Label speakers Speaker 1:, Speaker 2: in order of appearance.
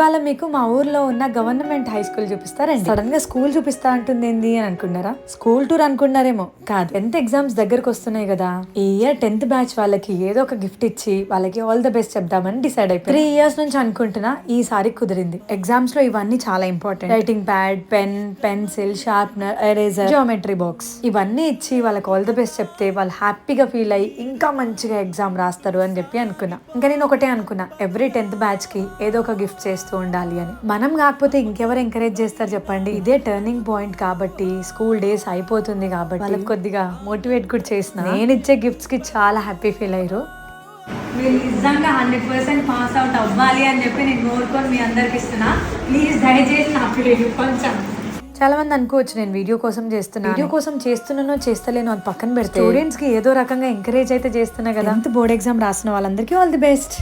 Speaker 1: ఇవాళ మీకు మా ఊర్లో ఉన్న గవర్నమెంట్ హై స్కూల్ చూపిస్తారండి. సడన్గా స్కూల్ చూపిస్తా అంటుంది ఏంది అని అనుకున్నారా? స్కూల్ టూర్ అనుకున్నారేమో. కాదు టెన్త్ ఎగ్జామ్స్ దగ్గరకు వస్తున్నాయి కదా. ఈ ఇయర్ టెన్త్ బ్యాచ్ వాళ్ళకి ఏదో ఒక గిఫ్ట్ ఇచ్చి వాళ్ళకి ఆల్ ద బెస్ట్ చెప్దామని డిసైడ్ అయిపోయి త్రీ ఇయర్స్ నుంచి అనుకుంటున్నా ఈసారి కుదిరింది. ఎగ్జామ్స్లో ఇవన్నీ చాలా important writing pad pen pencil sharpener eraser geometry box ఇవన్నీ ఇచ్చి వాళ్ళకి ఆల్ ద బెస్ట్ చెప్తే వాళ్ళు హ్యాపీగా ఫీల్ అయ్యి ఇంకా మంచిగా ఎగ్జామ్ రాస్తారు అని చెప్పి అనుకున్నా. ఇంకా నేను ఒకటే అనుకున్నా. ఎవ్రీ టెన్త్ బ్యాచ్కి ఏదో ఒక గిఫ్ట్ చేస్తూ ఉండాలి అని. మనం కాకపోతే ఇంకెవరు ఎంకరేజ్ చేస్తారు చెప్పండి. ఇదే టర్నింగ్ పాయింట్ కాబట్టి స్కూల్ డేస్ అయిపోతుంది కాబట్టి వాళ్ళకి కొద్దిగా మోటివేట్ కూడా చేసిన. నేను ఇచ్చే గిఫ్ట్స్కి చాలా హ్యాపీ ఫీల్ అయ్యారు.
Speaker 2: మీరు నిజంగా హండ్రెడ్ పర్సెంట్ పాస్ అవుట్ అవ్వాలి అని చెప్పి నేను కోరుకొని మీ అందరికి ఇస్తున్నా. ప్లీజ్ దయచేసి నా పేరు కొంచెం.
Speaker 1: చాలా మంది అనుకోవచ్చు నేను వీడియో కోసం చేస్తున్నా. వీడియో కోసం చేస్తున్నానో చేస్తలేనో అది పక్కన పెడితే. స్టూడెంట్స్కి ఏదో రకంగా ఎంకరేజ్ అయితే చేస్తున్నా కదా. బోర్డ్ ఎగ్జామ్ రాసిన వాళ్ళందరికీ ఆల్ ది బెస్ట్.